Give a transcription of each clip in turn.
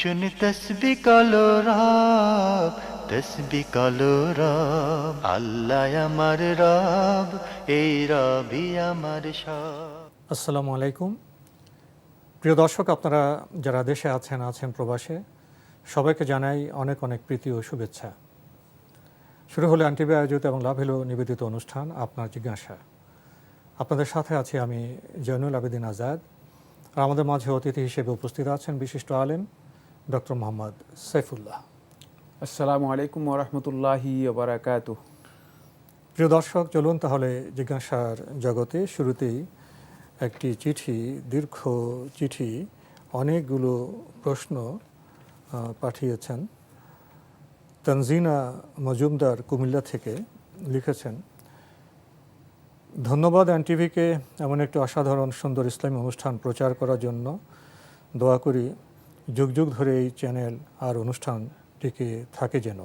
শুনি তসবি কলো রব তসবি কলো রব আল্লাহ আমার রব এই রবি আমার সব আসসালামু আলাইকুম প্রিয় দর্শক আপনারা যারা দেশে আছেন আছেন প্রবাসে, সবাইকে জানাই অনেক অনেক প্রীতি ও শুভেচ্ছা। শুরু হলো আন্টিবি আয়োজিত এবং লাভ হলো নিবেদিত অনুষ্ঠান, আপনার জিজ্ঞাসা। আপনাদের সাথে আছি আমি জয়নুল আবেদিন আজাদ। আর আমাদের মাঝে অতিথি হিসেবে উপস্থিত আছেন বিশিষ্ট আলেম ডক্টর মোহাম্মদ সাইফুল্লাহ। আসসালামু আলাইকুম ওরহমতুল্লাহি বারাকাত প্রিয় দর্শক চলুন তাহলে জিজ্ঞাসার জগতে শুরুতেই একটি চিঠি দীর্ঘ চিঠি অনেকগুলো প্রশ্ন পাঠিয়েছেন। তানজিনা মজুমদার কুমিল্লা থেকে লিখেছেন ধন্যবাদ এনটিভিকে এমন একটি অসাধারণ সুন্দর ইসলামী অনুষ্ঠান প্রচার করার জন্য। দোয়া করি যুগ যুগ ধরে এই চ্যানেল আর অনুষ্ঠান টিকে থাকে যেন।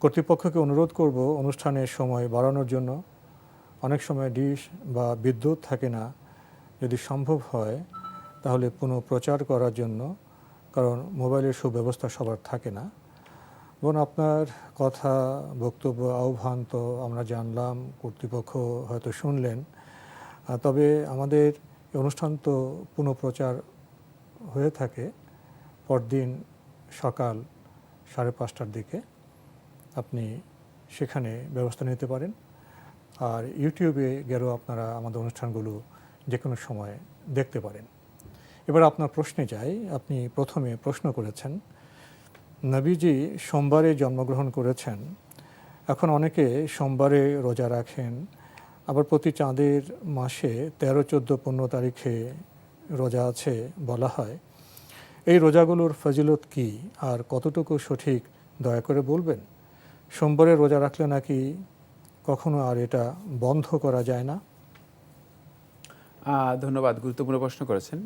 কর্তৃপক্ষকে অনুরোধ করব অনুষ্ঠানের সময় বাড়ানোর জন্য। অনেক সময় ডিশ বা বিদ্যুৎ থাকে না। যদি সম্ভব হয়, তাহলে পুনঃ প্রচার করার জন্য, কারণ মোবাইলের সুব্যবস্থা সবার থাকে না। বোন, আপনার কথা, বক্তব্য, আহ্বান তো আমরা জানলাম, কর্তৃপক্ষ হয়তো শুনলেন। তবে আমাদের অনুষ্ঠান তো পুনঃপ্রচার হয়ে থাকে। পরদিন সকাল সাড়ে পাঁচটার দিকে আপনি সেখানে ব্যবস্থা নিতে পারেন। আর ইউটিউবে গেলেও আপনারা আমাদের অনুষ্ঠানগুলো যে কোনো সময় দেখতে পারেন। এবার আপনার প্রশ্নে যাই, আপনি প্রথমে প্রশ্ন করেছেন, নবীজি সোমবারে জন্মগ্রহণ করেছেন, এখন অনেকে সোমবারে রোজা রাখেন, আবার প্রতি চাঁদের মাসে তেরো, চোদ্দ, পনেরো তারিখে রোজা আছে বলা হয়। এই রোজাগুলোর ফজিলত কি? আর কতটুকু সঠিক? দয়া করে বলবেন? সোমবারে রোজা রাখলে নাকি কখনো আর এটা বন্ধ করা যায় না? ধন্যবাদ, গুরুত্বপূর্ণ প্রশ্ন করেছেন।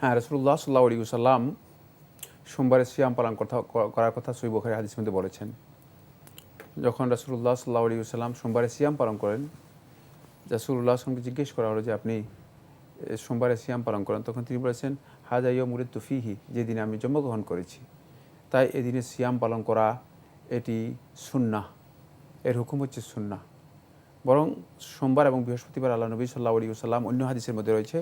হ্যাঁ রসুল্লাহ সাল্লাহ আলী সাল্লাম সোমবারে সিয়াম পালন কথা করার কথা সই বখারি হাদিস মধ্যে বলেছেন। যখন রসুল্লাহ সাল্লাহ আলী সাল্লাম সোমবারে সিয়াম পালন করেন রসুল্লাহ আসলামকে জিজ্ঞেস করা হলো যে আপনি সোমবারে সিয়াম পালন করেন, তখন তিনি বলেছেন হাজা ইয় মুরিদ তুফিহি যেদিনে আমি জন্মগ্রহণ করেছি। তাই এদিনে সিয়াম পালন করা এটি সুন্না এর হুকুম হচ্ছে সুন্না বরং সোমবার এবং বৃহস্পতিবার আল্লাহ নবী সাল্লাহ আলী সাল্লাম অন্য হাদিসের মধ্যে রয়েছে,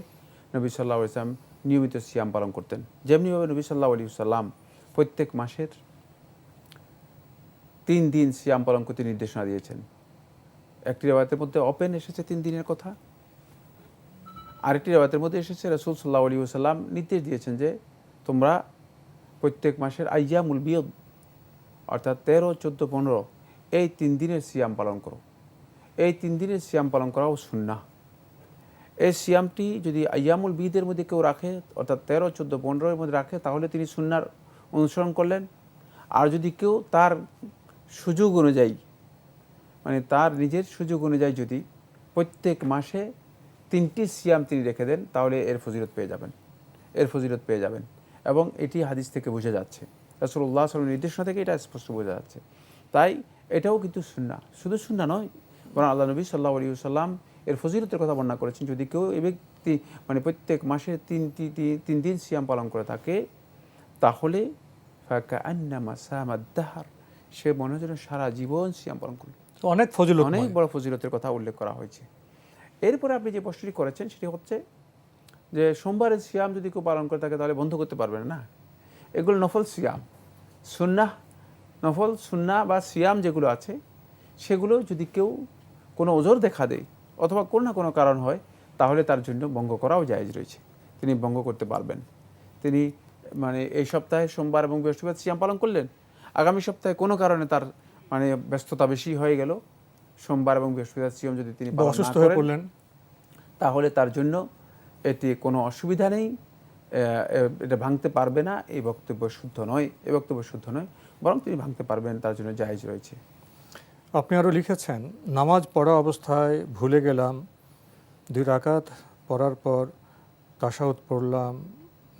নবী সাল্লাহ ইসলাম নিয়মিত সিয়াম পালন করতেন। যেমনিভাবে নবী সাল্লাহ আলী সাল্লাম প্রত্যেক মাসের তিন দিন সিয়াম পালন করতে নির্দেশনা দিয়েছেন। একটি রেবায়তের মধ্যে ওপেন এসেছে তিন দিনের কথা। আরেকটি রেবায়তের মধ্যে এসেছে রসুল সাল্লাহ আলী সাল্লাম নির্দেশ দিয়েছেন যে তোমরা প্রত্যেক মাসের আইয়ামুল বিয়দ, অর্থাৎ তেরো, চোদ্দ, পনেরো, এই তিন দিনের সিয়াম পালন করো। এই তিন দিনের সিয়াম পালন করাও সুন্না এই সিয়ামটি যদি আয়ামুল বিদের মধ্যে কেউ রাখে, অর্থাৎ তেরো, চোদ্দ পনেরোর মধ্যে রাখে, তাহলে তিনি সুন্নার অনুসরণ করলেন। আর যদি কেউ তার সুযোগ অনুযায়ী মানে তার নিজের সুযোগ অনুযায়ী যদি প্রত্যেক মাসে তিনটি সিয়াম তিনি রেখে দেন তাহলে এর ফজিলত পেয়ে যাবেন। এর ফজিলত পেয়ে যাবেন। এবং এটি হাদিস থেকে বোঝা যাচ্ছে। রাসুল্লাহ সাল্লামের নির্দেশনা থেকে এটা স্পষ্ট বোঝা যাচ্ছে। তাই এটাও কিন্তু সুন্না শুধু সুন্না নয় বরং আল্লাহ নবী সাল্লাহ আলী সাল্লাম এর ফজিলতের কথা বর্ণনা করেছেন যদি কেউ এ ব্যক্তি মানে প্রত্যেক মাসে তিন তি- তি- তিন দিন সিয়াম পালন করে থাকে তাহলে ফাঁকা আন্নামা সামাদ্দাহার সে মনে হয় যেন সারা জীবন সিয়াম পালন করল। তো অনেক ফজিলত অনেক বড় ফজিলতের কথা উল্লেখ করা হয়েছে। এরপরে আপনি যে প্রশ্নটি করেছেন সেটি হচ্ছে যে সোমবারের সিয়াম যদি কেউ পালন করে থাকে তাহলে বন্ধ করতে পারবেন না। এগুলো নফল সিয়াম। সুন্না নফল সুন্না বা সিয়াম যেগুলো আছে, সেগুলো যদি কেউ কোনো ওজোর দেখা দেয় অথবা কোনো না কোনো কারণ হয়, তাহলে তার জন্য ভঙ্গ করাও জায়েজ রয়েছে। তিনি ভঙ্গ করতে পারবেন। তিনি মানে এই সপ্তাহে সোমবার এবং বৃহস্পতিবার সিয়াম পালন করলেন। আগামী সপ্তাহে কোনো কারণে তার মানে ব্যস্ততা বেশি হয়ে গেল। সোমবার এবং বৃহস্পতিবার সিয়াম যদি তিনি অসুস্থ হয়ে পড়লেন। তাহলে তার জন্য এতে কোনো অসুবিধা নেই। এ, এ, এটা ভাঙতে পারবে না এই বক্তব্য শুদ্ধ নয় এই বক্তব্য শুদ্ধ নয় বরং তিনি ভাঙতে পারবেন তার জন্য জায়জ রয়েছে। আপনি আরও লিখেছেন নামাজ পড়া অবস্থায় ভুলে গেলাম দুই রাকাত পড়ার পর তাসাউদ পড়লাম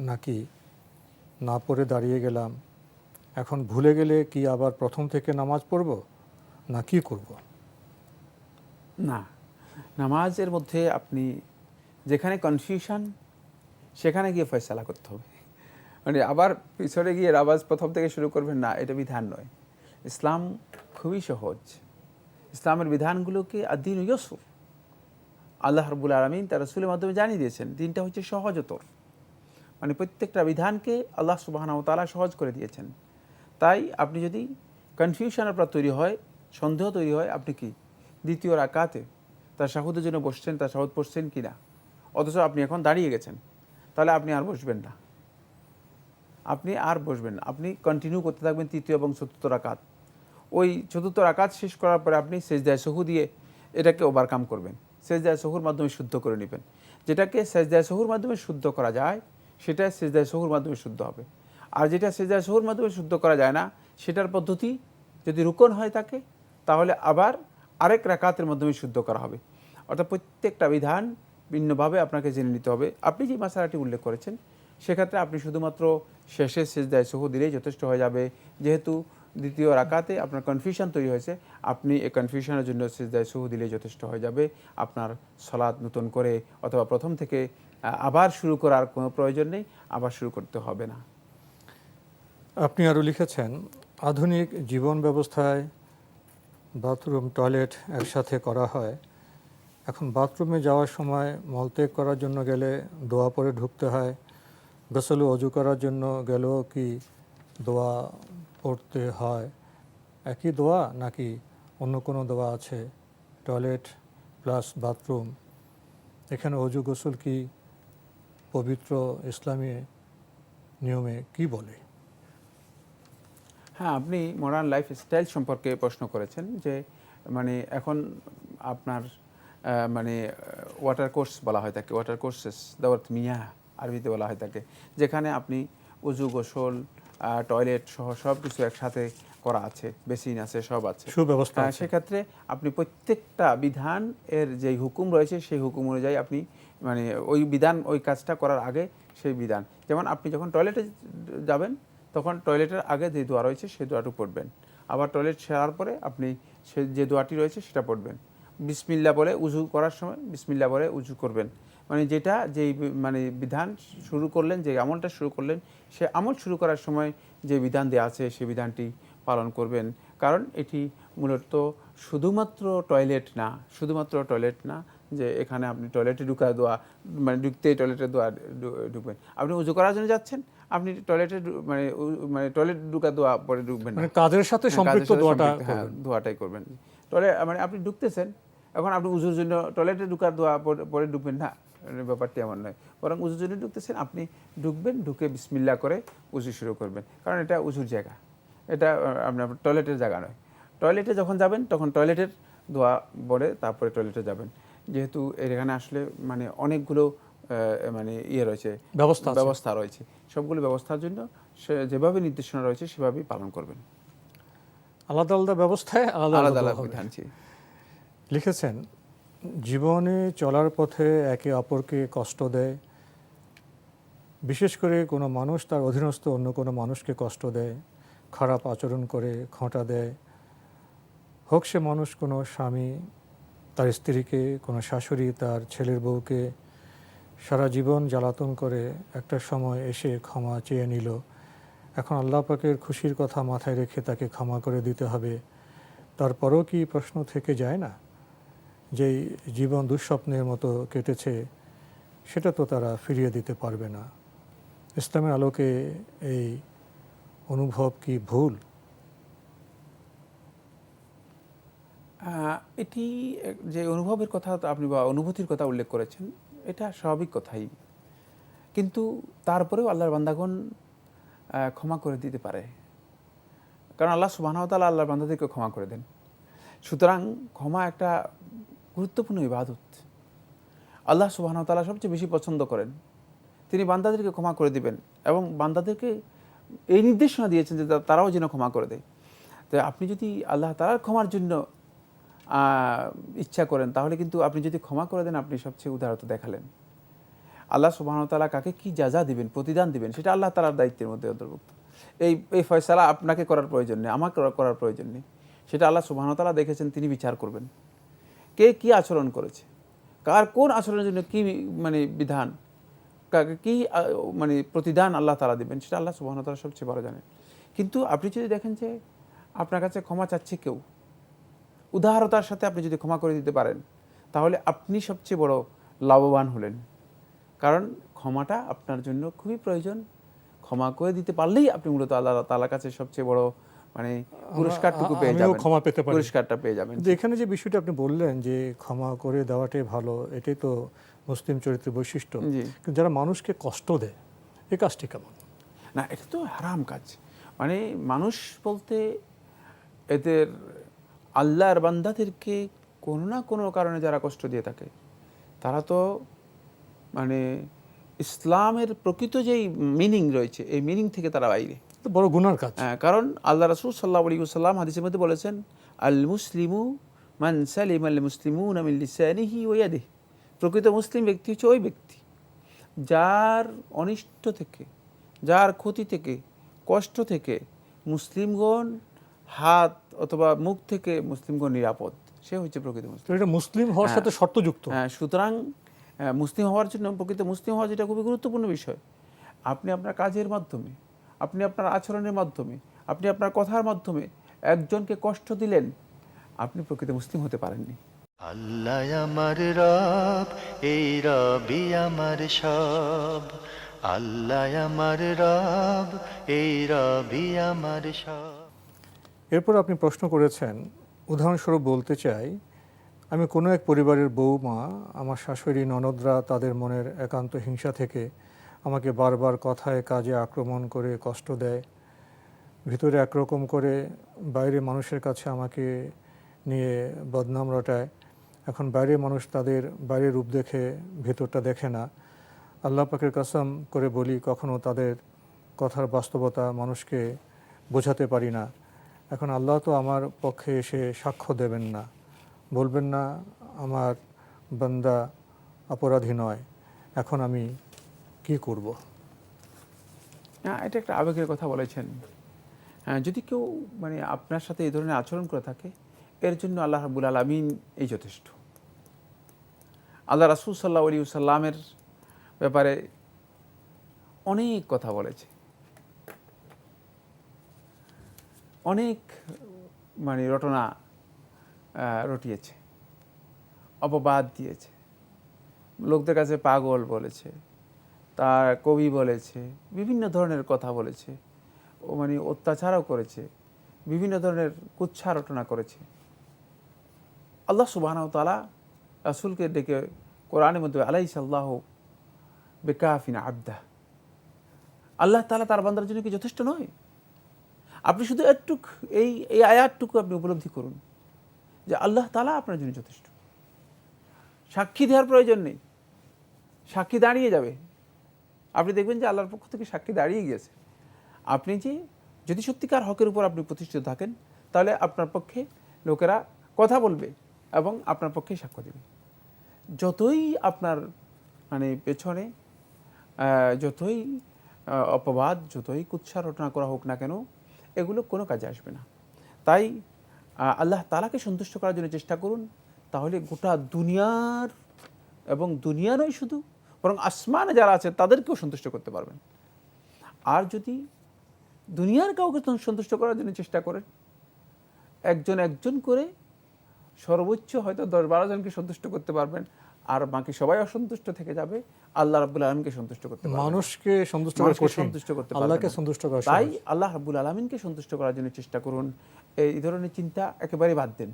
নাকি না পড়ে দাঁড়িয়ে গেলাম এখন ভুলে গেলে কি আবার প্রথম থেকে নামাজ পড়ব না কি করব? না। নামাজের মধ্যে আপনি যেখানে কনফিউশন সেখানে গিয়ে ফয়সালা করতে হবে। মানে আবার পিছনে গিয়ে নামাজ প্রথম থেকে শুরু করবেন, না, এটা বিধান নয়। ইসলাম খুবই সহজ। ইসলামের বিধানগুলোকে আদিন ইয়সুর আল্লাহ রবুল আলমিন তার রসুলের মাধ্যমে জানিয়ে দিয়েছেন, দিনটা হচ্ছে সহজতর। মানে প্রত্যেকটা বিধানকে আল্লাহ সুবাহানাও তালা সহজ করে দিয়েছেন। তাই আপনি যদি কনফিউশন আপনার তৈরি হয়, সন্দেহ তৈরি হয়, আপনি কি? দ্বিতীয় রাকাতে তার শাহুদের জন্য বসছেন, তার শাহুদ পড়ছেন কি না অথচ আপনি এখন দাঁড়িয়ে গেছেন। তাহলে আপনি আর বসবেন না। আপনি আর বসবেন না। আপনি কন্টিনিউ করতে থাকবেন তৃতীয় এবং চতুর্থ রাকাত। ওই চতুর্থ রাকাত শেষ করার পরে আপনি সেজদায় সহু দিয়ে এটাকে ওভারকাম করবেন। সেজদায় সহুর মাধ্যমে শুদ্ধ করে নেবেন। যেটাকে সেজদায় সহুর মাধ্যমে শুদ্ধ করা যায় সেটা সেজদায় সহুর মাধ্যমে শুদ্ধ হবে। আর যেটা সেজদায় সহুর মাধ্যমে শুদ্ধ করা যায় না, সেটার পদ্ধতি যদি রুকন হয় থাকে তাহলে আবার আরেক রাকাতের মাধ্যমে শুদ্ধ করা হবে। অর্থাৎ প্রত্যেকটা বিধান ভিন্নভাবে আপনাকে জেনে নিতে হবে। আপনি যে মশালাটি উল্লেখ করেছেন, সেক্ষেত্রে আপনি শুধুমাত্র শেষে সেজদায় সহু দিলেই যথেষ্ট হয়ে যাবে। যেহেতু দ্বিতীয় রাকাতে আপনার কনফিউশন তৈরি হয়েছে, আপনি এই কনফিউশনের জন্য সেজদায় সহু দিলেই যথেষ্ট হয়ে যাবে। আপনার সলাদ নতুন করে অথবা প্রথম থেকে আবার শুরু করার কোনো প্রয়োজন নেই, আবার শুরু করতে হবে না। আপনি আরও লিখেছেন, আধুনিক জীবন ব্যবস্থায় বাথরুম, টয়লেট একসাথে করা হয়। এখন বাথরুমে যাওয়ার সময় মলত্যাগ করার জন্য গেলে দোয়া পরে ঢুকতে হয়। গোসল অজু করার জন্য গেলেও কি দোয়া পড়তে হয়? একই দোয়া নাকি অন্য কোনো দোয়া আছে? Toilet plus bathroom. এখানে অজু গোসল কি পবিত্র ইসলামী নিয়মে কি বলে? হ্যাঁ আপনি মডার্ন লাইফ স্টাইল সম্পর্কে প্রশ্ন করেছেন যে মানে এখন আপনার মানে ওয়াটার কোর্স বলা হয় থাকে ওয়াটার কোর্সেস দাওয়াত মিয়া আরবিতে বলা হয় থাকে যেখানে আপনি উজু গোসল টয়লেট সহ সব কিছু একসাথে করা আছে বেসিন আছে সব আছে। সুব্যবস্থা হ্যাঁ, সেক্ষেত্রে আপনি প্রত্যেকটা বিধান এর যেই হুকুম রয়েছে সেই হুকুম অনুযায়ী আপনি মানে ওই বিধান ওই কাজটা করার আগে সেই বিধান। যেমন আপনি যখন টয়লেটে যাবেন তখন টয়লেটের আগে যে দোয়া রয়েছে সেই দোয়াটু পড়বেন। আবার টয়লেট সেরার পরে আপনি সে যে দোয়াটি রয়েছে সেটা পড়বেন। বিসমিল্লা বলে উজু করার সময় বিসমিল্লা বলে উজু করবেন। মানে যেটা যেই মানে বিধান শুরু করলেন, যে আমলটা শুরু করলেন, সে আমল শুরু করার সময় যে বিধান দেওয়া আছে সেই বিধানটি পালন করবেন। কারণ এটি মূলত শুধুমাত্র টয়লেট না, শুধুমাত্র টয়লেট না, যে এখানে আপনি টয়লেটে ঢুকা দেওয়া মানে ঢুকতেই টয়লেটে দোয়া ঢুকবেন আপনি উজু করার জন্য যাচ্ছেন আপনি টয়লেটে মানে মানে টয়লেট ঢুকা দেওয়া পরে ঢুকবেন না। মানে কাজের সাথে হ্যাঁ, সম্পৃক্ত দোয়াটা হ্যাঁ, দোয়াটাই করবেন। টয়লেট মানে আপনি ঢুকতেছেন এখন আপনি উজুর জন্য টয়লেটে ঢুকার দোয়া পরে- পরে ঢুকবেন না। মানে ব্যাপারটি এমন নয়। বরং উজুর জন্য ঢুকতেছেন আপনি ঢুকবেন ঢুকে বিসমিল্লা করে উজু শুরু করবেন। কারণ এটা উজুর জায়গা। এটা আপনার টয়লেটের জায়গা নয়। টয়লেটে যখন যাবেন তখন টয়লেটের দোয়া বলে তারপরে টয়লেটে যাবেন। যেহেতু এখানে আসলে মানে অনেকগুলো মানে ইয়ে রয়েছে ব্যবস্থা ব্যবস্থা রয়েছে। সবগুলো ব্যবস্থার জন্য সে যেভাবে নির্দেশনা রয়েছে সেভাবেই পালন করবেন। আলাদা আলাদা ব্যবস্থায় আলাদা আলাদা আলাদা আলাদা বিধান লিখেছেন জীবনে চলার পথে একে অপরকে কষ্ট দেয়। বিশেষ করে কোনো মানুষ তার অধীনস্থ অন্য কোনো মানুষকে কষ্ট দেয় খারাপ আচরণ করে খোঁটা দেয়। হোক সে মানুষ কোনো স্বামী তার স্ত্রীকে কোনো শাশুড়ি তার ছেলের বউকে সারা জীবন জ্বালাতন করে একটা সময় এসে ক্ষমা চেয়ে নিল। এখন আল্লাহ পাকের খুশির কথা মাথায় রেখে তাকে ক্ষমা করে দিতে হবে। তারপরেও কি প্রশ্ন থেকে যায় না? যেই জীবন দুঃস্বপ্নের মতো কেটেছে, সেটা তো তারা ফিরিয়ে দিতে পারবে না। ইসলামের আলোকে এই অনুভব কি ভুল? এটি যে অনুভবের কথা আপনি বা অনুভূতির কথা উল্লেখ করেছেন এটা স্বাভাবিক কথাই। কিন্তু তারপরেও আল্লাহর বান্দাগণ ক্ষমা করে দিতে পারে। কারণ আল্লাহ সুবাহতালা আল্লাহর বান্দাদেরকে ক্ষমা করে দেন। সুতরাং ক্ষমা একটা গুরুত্বপূর্ণ ইবাদত। আল্লাহ সুবাহতালা সবচেয়ে বেশি পছন্দ করেন। তিনি বান্দাদেরকে ক্ষমা করে দিবেন এবং বান্দাদেরকে এই নির্দেশনা দিয়েছেন যে তারাও যেন ক্ষমা করে দেয়। তো আপনি যদি আল্লাহ তালার ক্ষমার জন্য ইচ্ছা করেন, তাহলে কিন্তু আপনি যদি ক্ষমা করে দেন, আপনি সবচেয়ে উদারতা দেখালেন। আল্লাহ সুবাহতালা কাকে কি যা দিবেন, প্রতিদান দিবেন, সেটা আল্লাহ তালার দায়িত্বের মধ্যে অন্তর্ভুক্ত। এই এই ফয়সালা আপনাকে করার প্রয়োজন নেই, আমাকে করার প্রয়োজন নেই। সেটা আল্লাহ সুবাহতালা দেখেছেন, তিনি বিচার করবেন। কে কি আচরণ করেছে? কার কোন আচরণের জন্য কি মানে বিধান? কাকে কি মানে প্রতিদান আল্লাহ তালা দিবেন, সেটা আল্লাহ সুবাহতালা সবচেয়ে বড় জানেন। কিন্তু আপনি যদি দেখেন যে আপনার কাছে ক্ষমা চাচ্ছে কেউ উদারতার সাথে আপনি যদি ক্ষমা করে দিতে পারেন তাহলে আপনি সবচেয়ে বড় লাভবান হলেন। কারণ ক্ষমাটা আপনার জন্য খুবই প্রয়োজন। ক্ষমা করে দিতে পারলেই আপনি মূলত আল্লাহ তালার কাছে সবচেয়ে বড় মানে পুরস্কারটুকু পেয়ে যাবেন। ক্ষমা পেতে পারি। পুরস্কারটা পেয়ে যাবেন। এখানে যে বিষয়টা আপনি বললেন যে ক্ষমা করে দেওয়াটাই ভালো এটাই তো মুসলিম চরিত্রের বৈশিষ্ট্য। কিন্তু যারা মানুষকে কষ্ট দেয় এই কাজটি কেমন? না এটা তো হারাম কাজ। মানে মানুষ বলতে এদের আল্লাহর বান্দাদেরকে কোনো না কোনো কারণে যারা কষ্ট দিয়ে থাকে তারা তো মানে ইসলামের প্রকৃত যেই মিনিং রয়েছে এই মিনিং থেকে তারা বাইরে। বড় গুনার কাজ। হ্যাঁ, কারণ আল্লাহ রাসূল সাল্লাহ আলী সাল্লাম হাদিসের মধ্যে বলেছেন আল মুসলিমু মান সালিম আল মুসলিমু নামিল লিসানিহি ওয়াদিহ প্রকৃত মুসলিম ব্যক্তি হচ্ছে ওই ব্যক্তি যার অনিষ্ট থেকে যার ক্ষতি থেকে কষ্ট থেকে মুসলিমগণ হাত অথবা মুখ থেকে মুসলিমগণ নিরাপদ সে হচ্ছে প্রকৃত মুসলিম। এটা মুসলিম হওয়ার সাথে শর্তযুক্ত। হ্যাঁ সুতরাং মুসলিম হওয়ার জন্য প্রকৃত মুসলিম হওয়া যেটা খুবই গুরুত্বপূর্ণ বিষয়। আপনি আপনার কাজের মাধ্যমে আপনি আপনার আচরণের মাধ্যমে আপনি আপনার কথার মাধ্যমে একজনকে কষ্ট দিলেন আপনি প্রকৃত মুসলিম হতে পারেননি। আল্লাহ আমার রব এই রবি আমার সব। আল্লাহ আমার রব এই রবি আমার সব। এরপর আপনি প্রশ্ন করেছেন, উদাহরণস্বরূপ বলতে চাই, আমি কোনো এক পরিবারের বৌমা আমার শাশুড়ি ননদরা তাদের মনের একান্ত হিংসা থেকে আমাকে বারবার কথায় কাজে আক্রমণ করে কষ্ট দেয়। ভিতরে একরকম করে বাইরে মানুষের কাছে আমাকে নিয়ে বদনাম রটায়। এখন বাইরের মানুষ তাদের বাইরের রূপ দেখে ভেতরটা দেখে না। আল্লাহ পাকের কাসম করে বলি, কখনো তাদের কথার বাস্তবতা মানুষকে বোঝাতে পারি না। এখন আল্লাহ তো আমার পক্ষে এসে সাক্ষ্য দেবেন না। বলবেন না, আমার বান্দা অপরাধী নয়, এখন আমি কি করব? হ্যাঁ এটা একটা আবেগের কথা বলেছেন। হ্যাঁ যদি কেউ মানে আপনার সাথে এই ধরনের আচরণ করে থাকে, এর জন্য আল্লাহ রাবুল আলমিন এই যথেষ্ট। আল্লাহ রাসুল সাল্লাহ আলী সাল্লামের ব্যাপারে অনেক কথা বলেছে। অনেক মানে রটনা রটিয়েছে, অপবাদ দিয়েছে। লোকদের কাছে পাগল বলেছে, তার কবি বলেছে, বিভিন্ন ধরনের কথা বলেছে, ও মানে অত্যাচারও করেছে, বিভিন্ন ধরনের কুচ্ছা রটনা করেছে। আল্লাহ সুবাহ তালা রাসুলকে ডেকে কোরআনের মধ্যে আলাই সাল্লাহ বেকাফিনা আবদা। আল্লাহ তালা তার বান্দার জন্য কি যথেষ্ট নয়? আপনি শুধু একটুক এই এই আয়াতটুকু আপনি উপলব্ধি করুন যে আল্লাহ তালা আপনার জন্য যথেষ্ট। সাক্ষী দেওয়ার প্রয়োজন নেই। সাক্ষী দাঁড়িয়ে যাবে। আপনি দেখবেন যে আল্লাহর পক্ষ থেকে সাক্ষী দাঁড়িয়ে গিয়েছে। আপনি যে, যদি সত্যিকার হকের উপর আপনি প্রতিষ্ঠিত থাকেন, তাহলে আপনার পক্ষে লোকেরা কথা বলবে এবং আপনার পক্ষে সাক্ষ্য দেবে। যতই আপনার মানে পেছনে যতই অপবাদ, যতই কুৎসা রটনা করা হোক না কেন এগুলো কোনো কাজে আসবে না। তাই আল্লাহ তালাকে সন্তুষ্ট করার জন্য চেষ্টা করুন, তাহলে গোটা দুনিয়ার এবং দুনিয়া নয় শুধু, বরং আসমানে যারা আছে তাদেরকেও সন্তুষ্ট করতে পারবেন। আর যদি দুনিয়ার কাউকে সন্তুষ্ট করার জন্য চেষ্টা করেন, একজন একজন করে সর্বোচ্চ হয়তো দশ বারো জনকে সন্তুষ্ট করতে পারবেন। আর বাকি সবাই অসন্তুষ্ট থেকে যাবে আল্লাহ রাবুল আলমকে সন্তুষ্ট করতে মানুষকে সন্তুষ্ট সন্তুষ্ট করতে আল্লাহকে সন্তুষ্ট করা তাই আল্লাহ রাবুল আলমিনকে সন্তুষ্ট করার জন্য চেষ্টা করুন। এই ধরনের চিন্তা একেবারে বাদ দেন।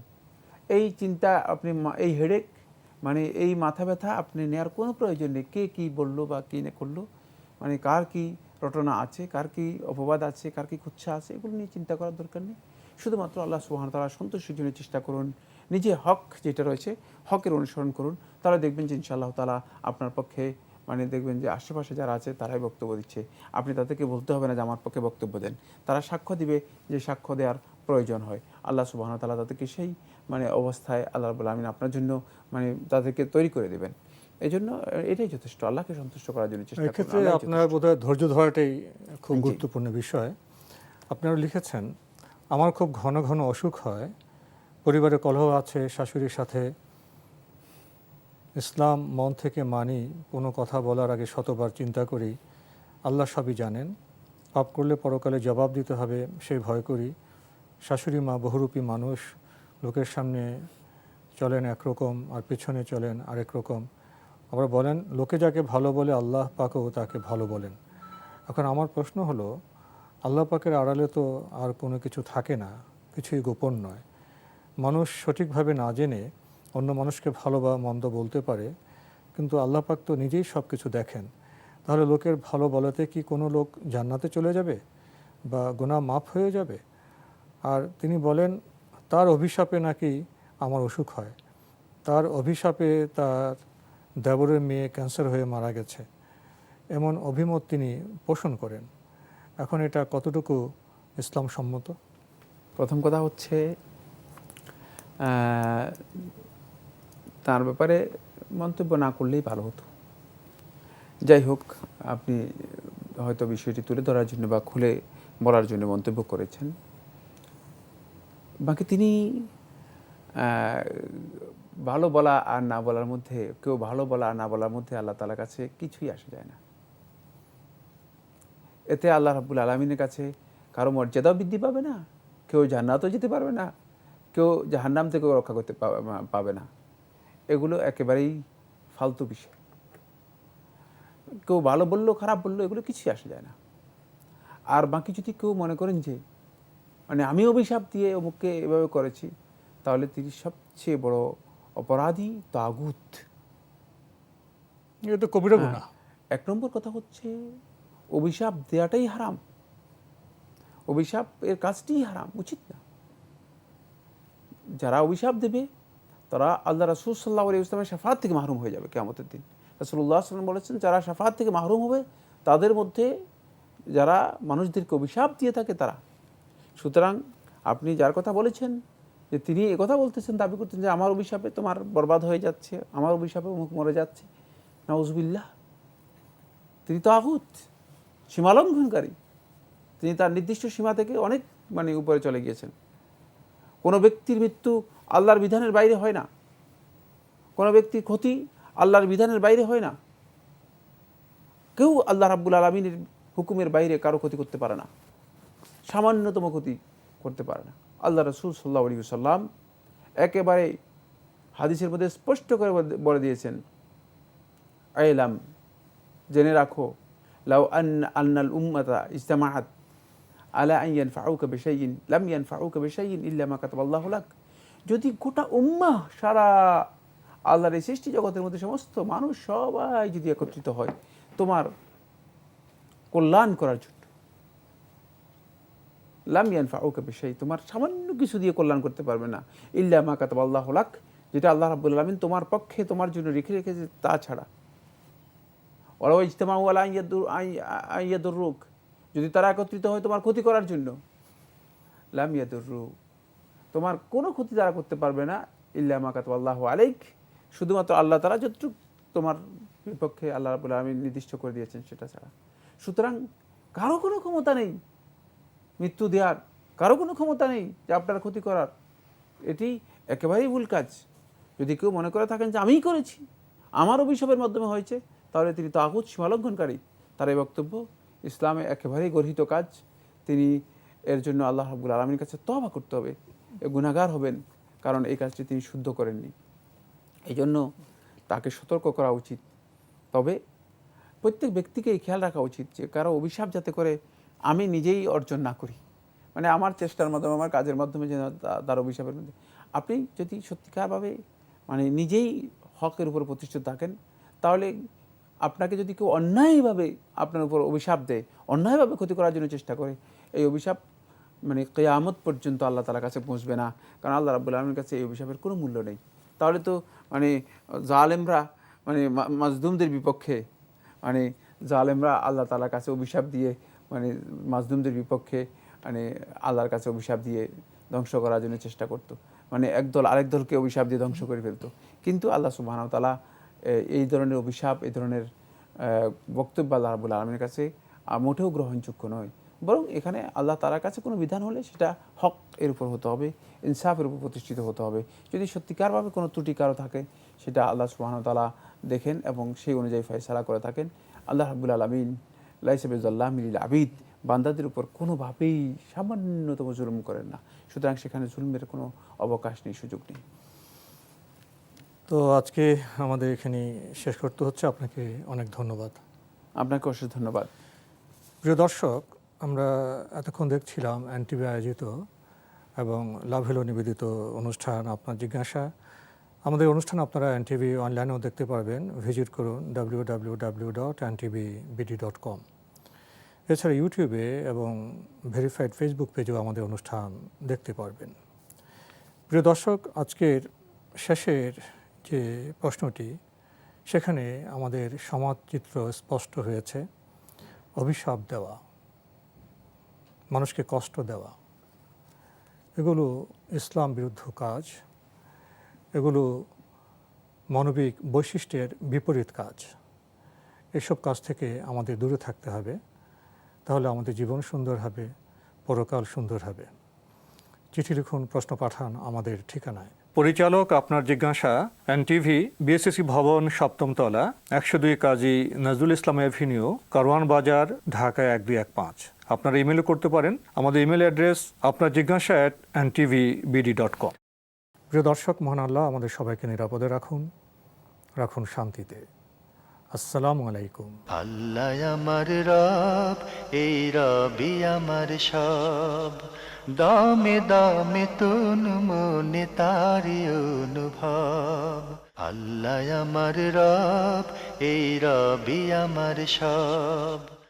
এই চিন্তা আপনি এই হেডেক মানে এই মাথা ব্যথা আপনি নেওয়ার কোনো প্রয়োজন নেই। কে কি বলল বা কী না করল মানে কার কি রটনা আছে কার কি অপবাদ আছে কার কি কুচ্ছা আছে এগুলো নিয়ে চিন্তা করার দরকার নেই। শুধুমাত্র আল্লাহ সুবাহ তালা সন্তুষ্টির জন্য চেষ্টা করুন। নিজে হক যেটা রয়েছে হকের অনুসরণ করুন। তাহলে দেখবেন যে ইনশাআল্লাহ তালা আপনার পক্ষে মানে দেখবেন যে আশেপাশে যারা আছে তারাই বক্তব্য দিচ্ছে। আপনি তাদেরকে বলতে হবে না যে আমার পক্ষে বক্তব্য দেন। তারা সাক্ষ্য দিবে যে সাক্ষ্য দেওয়ার প্রয়োজন হয়। আল্লাহ সুবাহ তালা তাদেরকে সেই মানে অবস্থায় আল্লাহ রাব্বুল আলমিন আপনার জন্য মানে তাদেরকে তৈরি করে দেবেন। এই জন্য এটাই যথেষ্ট। আল্লাহকে সন্তুষ্ট করার জন্য চেষ্টা এক্ষেত্রে আপনার বোধহয় ধৈর্য ধরাটাই খুব গুরুত্বপূর্ণ বিষয়। আপনারা লিখেছেন আমার খুব ঘন ঘন অসুখ হয় পরিবারে কলহ আছে শাশুড়ির সাথে। ইসলাম মন থেকে মানি, কোনো কথা বলার আগে শতবার চিন্তা করি, আল্লাহ সবই জানেন। পাপ করলে পরকালে জবাব দিতে হবে সেই ভয় করি। শাশুড়ি মা বহুরূপী মানুষ, লোকের সামনে চলেন একরকম আর পেছনে চলেন আরেক রকম। আবার বলেন, লোকে যাকে ভালো বলে, আল্লাহ পাকও তাকে ভালো বলেন। এখন আমার প্রশ্ন হলো, আল্লাহ পাকের আড়ালে তো আর কোনো কিছু থাকে না, কিছুই গোপন নয়। মানুষ সঠিকভাবে না জেনে অন্য মানুষকে ভালো বা মন্দ বলতে পারে, কিন্তু আল্লাহ পাক তো নিজেই সব কিছু দেখেন। তাহলে লোকের ভালো বলাতে কি কোনো লোক জান্নাতে চলে যাবে? বা গুনাহ মাফ হয়ে যাবে? আর তিনি বলেন, তার অভিশাপে নাকি আমার অসুখ হয়। তার অভিশাপে তার দেবরের মেয়ে ক্যান্সার হয়ে মারা গেছে। এমন অভিমত তিনি পোষণ করেন। এখন এটা কতটুকু ইসলাম সম্মত? প্রথম কথা হচ্ছে তার ব্যাপারে মন্তব্য না করলেই ভালো হতো। যাই হোক, আপনি হয়তো বিষয়টি তুলে ধরার জন্য বা খুলে বলার জন্য মন্তব্য করেছেন। বাকি তিনি ভালো বলা আর না বলার মধ্যে, কেউ ভালো বলা আর না বলার মধ্যে আল্লাহ তালার কাছে কিছুই আসা যায় না। এতে আল্লাহ রাবুল আলমিনের কাছে কারও মর্যাদাও বৃদ্ধি পাবে না, কেউ জান্নাতও যেতে পারবে না। কেউ জাহান্নাম থেকে রক্ষা করতে পাবে না। এগুলো একেবারেই ফালতু বিষয়। কেউ ভালো বলল খারাপ বলল এগুলো কিছুই আসা যায় না। আর বাকি যদি কেউ মনে করেন যে মানে আমি অভিশাপ দিয়ে অমুককে এভাবে করেছি তাহলে তিনি সবচেয়ে বড় অপরাধী তাগুত এটা তো কবিরা গুনাহ এক নম্বর কথা হচ্ছে অভিশাপ দেওয়াটাই হারাম। অভিশাপ এর কাজটিই হারাম উচিত না। যারা অভিশাপ দেবে, তারা আল্লাহ রাসুল সাল্লাহ আলী ইসলামের সাফাত থেকে মাহরুম হয়ে যাবে কেমতের দিন। রাসুল্লাহ সাল্লাম বলেছেন, যারা সাফাত থেকে মাহরুম হবে, তাদের মধ্যে যারা মানুষদেরকে অভিশাপ দিয়ে থাকে, তারা। সুতরাং আপনি যার কথা বলেছেন, যে তিনি কথা বলতেছেন, দাবি করতেন যে আমার অভিশাপে তোমার বরবাদ হয়ে যাচ্ছে, আমার অভিশাপে মুখ মরে যাচ্ছে। নাউজবিল্লাহ। তিনি তো আহুত সীমালঙ্ঘনকারী। তিনি তার নির্দিষ্ট সীমা থেকে অনেক মানে উপরে চলে গিয়েছেন। কোনো ব্যক্তির মৃত্যু আল্লাহর বিধানের বাইরে হয় না। কোনো ব্যক্তির ক্ষতি আল্লাহর বিধানের বাইরে হয় না। কেউ আল্লাহ রাব্বুল আলমিনের হুকুমের বাইরে কারও ক্ষতি করতে পারে না। সামান্যতম ক্ষতি করতে পারে না। আল্লাহ রসুল সাল্লাহ আলী সাল্লাম একেবারে হাদিসের মধ্যে স্পষ্ট করে বলে- দিয়েছেন, আইলাম, জেনে রাখো, লাউ আন, আন্নাল উম্মাতা ইজতামাআত আলা কাতাবাল্লাহু লাক। যদি গোটা উম্মাহ সারা আল্লাহর এই সৃষ্টি জগতের মধ্যে সমস্ত মানুষ সবাই যদি একত্রিত হয়, তোমার কল্যাণ করার জন্য। লাম ইয়ানফাউকা বিশাই তোমার সামান্য কিছু দিয়ে কল্যাণ করতে পারবে না। ইল্লা মা কাতাবাল্লাহু লাক, যেটা আল্লাহ রাব্বুল আলামিন তোমার পক্ষে, তোমার জন্য রেখে রেখেছে তা ছাড়া। ওরাও ইজতেমা ওয়ালা আইয়াদুর রুক যদি তারা একত্রিত হয় তোমার ক্ষতি করার জন্য। লাম ইয়াদুর। রু তোমার কোনো ক্ষতি তারা করতে পারবে না। ইল্লা মাকাত আল্লাহ আলাইক। শুধুমাত্র আল্লাহ তারা যতটুকু তোমার বিপক্ষে আল্লাহ রাবুল আলমী নির্দিষ্ট করে দিয়েছেন সেটা ছাড়া। সুতরাং কারও কোনো ক্ষমতা নেই। মৃত্যু দেওয়ার কারও কোনো ক্ষমতা নেই যে আপনার ক্ষতি করার। এটি একেবারেই ভুল কাজ। যদি কেউ মনে করে থাকেন যে আমিই করেছি, আমার অভিশাপের মাধ্যমে হয়েছে, তাহলে তিনি তাগুত সীমালঙ্ঘনকারী। তার এই বক্তব্য ইসলামে একেবারেই গর্হিত কাজ। তিনি এর জন্য আল্লাহ রাবুল আলমীর কাছে তবা করতে হবে। গুণাগার হবেন, কারণ এই কাজটি তিনি শুদ্ধ করেননি। এই জন্য তাকে সতর্ক করা উচিত। তবে প্রত্যেক ব্যক্তিকেই খেয়াল রাখা উচিত যে, কারও অভিশাপ যাতে করে আমি নিজেই অর্জন না করি। মানে আমার চেষ্টার মাধ্যমে, আমার কাজের মাধ্যমে যেন তার অভিশাপের মধ্যে। আপনি যদি সত্যিকারভাবে মানে নিজেই হকের উপর প্রতিষ্ঠিত থাকেন, তাহলে আপনাকে যদি কেউ অন্যায়ভাবে আপনার উপর অভিশাপ দেয়, অন্যায়ভাবে ক্ষতি করার জন্য চেষ্টা করে, এই অভিশাপ মানে কেয়ামত পর্যন্ত আল্লাহ তালার কাছে পৌঁছবে না। কারণ আল্লাহ রাবুল আলমীর কাছে এই অভিশাপের কোনো মূল্য নেই। তাহলে তো মানে জালেমরা মানে মাজদুমদের বিপক্ষে মানে জালেমরা আল্লাহ তালার কাছে অভিশাপ দিয়ে মানে মাজদুমদের বিপক্ষে মানে আল্লাহর কাছে অভিশাপ দিয়ে ধ্বংস করার জন্য চেষ্টা করতো। মানে একদল আরেক দলকে অভিশাপ দিয়ে ধ্বংস করে ফেলতো। কিন্তু আল্লাহ সুবাহ তালা এই ধরনের অভিশাপ, এই ধরনের বক্তব্য আল্লাহ রাবুল আলমের কাছে মোটেও গ্রহণযোগ্য নয়। বরং এখানে আল্লাহ তালার কাছে কোনো বিধান হলে সেটা হক এর উপর হতে হবে, ইনসাফের উপর প্রতিষ্ঠিত হতে হবে। যদি সত্যিকারভাবে কোনো ত্রুটি কারও থাকে, সেটা আল্লাহ সুবাহ তালা দেখেন এবং সেই অনুযায়ী ফয়সালা করে থাকেন। আল্লাহ রাবুল আলমিন লাইসাবিজাল্লাহ মিলিল আবিদ, বান্দাদের উপর কোনোভাবেই সামান্যতম জুলুম করেন না। সুতরাং সেখানে জুলুমের কোনো অবকাশ নেই, সুযোগ নেই। তো আজকে আমাদের এখানে শেষ করতে হচ্ছে। আপনাকে অনেক ধন্যবাদ। আপনাকে অশেষ ধন্যবাদ। প্রিয় দর্শক আমরা এতক্ষণ দেখছিলাম এনটিভি আয়োজিত এবং লাভ হলো নিবেদিত অনুষ্ঠান আপনার জিজ্ঞাসা। আমাদের অনুষ্ঠান আপনারা এনটিভি অনলাইনেও দেখতে পারবেন। ভিজিট করুন W W W dot NTV BD dot com এছাড়া ইউটিউবে এবং ভেরিফাইড ফেসবুক পেজেও আমাদের অনুষ্ঠান দেখতে পারবেন। প্রিয় দর্শক আজকের শেষের যে প্রশ্নটি, সেখানে আমাদের সমাজ চিত্র স্পষ্ট হয়েছে। অভিশাপ দেওয়া, মানুষকে কষ্ট দেওয়া, এগুলো ইসলাম বিরুদ্ধ কাজ, এগুলো মানবিক বৈশিষ্ট্যের বিপরীত কাজ। এসব কাজ থেকে আমাদের দূরে থাকতে হবে। তাহলে আমাদের জীবন সুন্দর হবে, পরকাল সুন্দর হবে। চিঠি লিখুন, প্রশ্ন পাঠান আমাদের ঠিকানায়। পরিচালক আপনার জিজ্ঞাসা, এনটিভি বিএসসি ভবন সপ্তম তলা একশো দুই কাজী নজরুল ইসলাম এভিনিউ কারওয়ান বাজার, ঢাকা এক দুই এক পাঁচ। আপনারা ইমেলও করতে পারেন। আমাদের ইমেল অ্যাড্রেস আপনার জিজ্ঞাসা at NTV BD dot com প্রিয় দর্শক, মহান আল্লাহ আমাদের সবাইকে নিরাপদে রাখুন। রাখুন শান্তিতে। আসসালামু আলাইকুম। আল্লাহ আমার রব, এই রবি আমার সব। দামে দামে তুন মনে তারি অনুভব। আল্লাহ আমার রব, এই রবি আমার সব।